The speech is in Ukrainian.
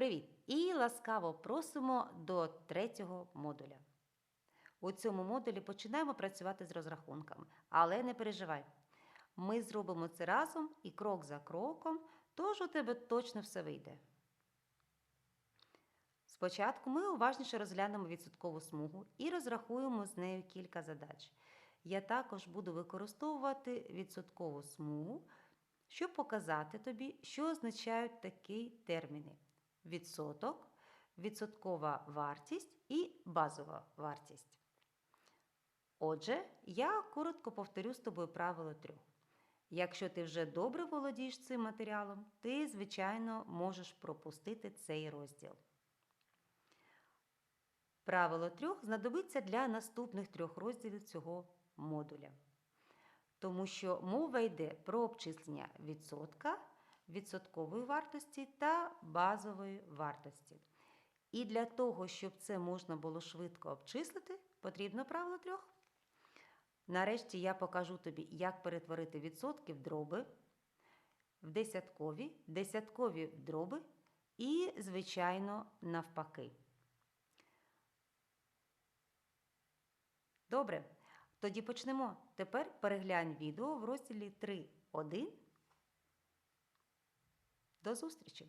Привіт! І ласкаво просимо до третього модуля. У цьому модулі починаємо працювати з розрахунками, але не переживай. Ми зробимо це разом і крок за кроком, тож у тебе точно все вийде. Спочатку ми уважніше розглянемо відсоткову смугу і розрахуємо з нею кілька задач. Я також буду використовувати відсоткову смугу, щоб показати тобі, що означають такі терміни: відсоток, відсоткова вартість і базова вартість. Отже, я коротко повторю з тобою правило трьох. Якщо ти вже добре володієш цим матеріалом, ти, звичайно, можеш пропустити цей розділ. Правило трьох знадобиться для наступних трьох розділів цього модуля. Тому що мова йде про обчислення відсотка, відсоткової вартості та базової вартості. І для того, щоб це можна було швидко обчислити, потрібно правило трьох. Нарешті я покажу тобі, як перетворити відсотки в дроби, в десяткові, десяткові в дроби і, звичайно, навпаки. Добре, тоді почнемо. Тепер переглянь відео в розділі 3.1. До зустрічі!